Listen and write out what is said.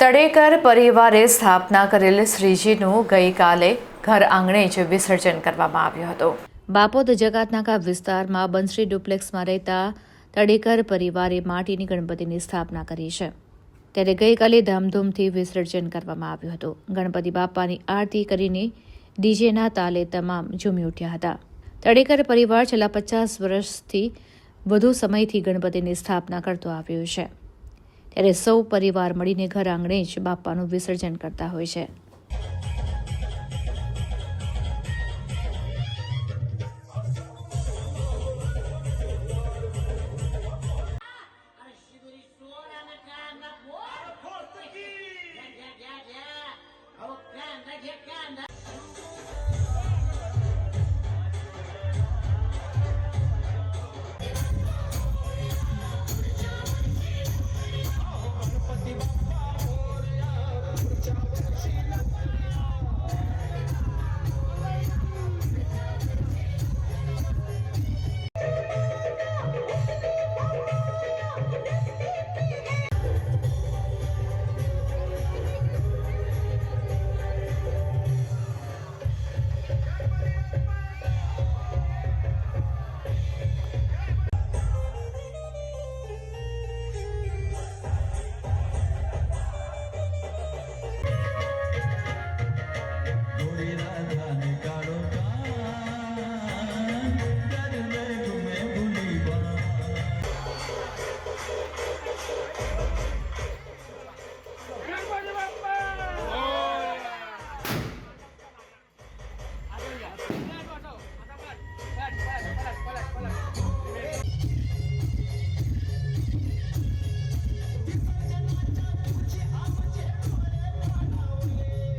તડેકર પરિવારે સ્થાપના કરેલ શ્રીજીનું ગઈકાલે ઘર આંગણે જ વિસર્જન કરવામાં આવ્યું હતું. બાપોદ જકાતનાકા વિસ્તારમાં બંસરી ડુપ્લેક્સમાં રહેતા તડેકર પરિવારે માટીની ગણપતિની સ્થાપના કરી છે. ત્યારે ગઈકાલે ધામધૂમથી વિસર્જન કરવામાં આવ્યું હતું. ગણપતિ બાપાની આરતી કરીને ડીજેના તાલે તમામ ઝૂમી ઉઠ્યા હતા. તડેકર પરિવાર છેલ્લા પચાસ વર્ષથી વધુ સમયથી ગણપતિની સ્થાપના કરતો આવ્યો છે. ત્યારે સૌ પરિવાર મળીને ઘર આંગણે જ બાપાનું વિસર્જન કરતા હોય છે. Yeah,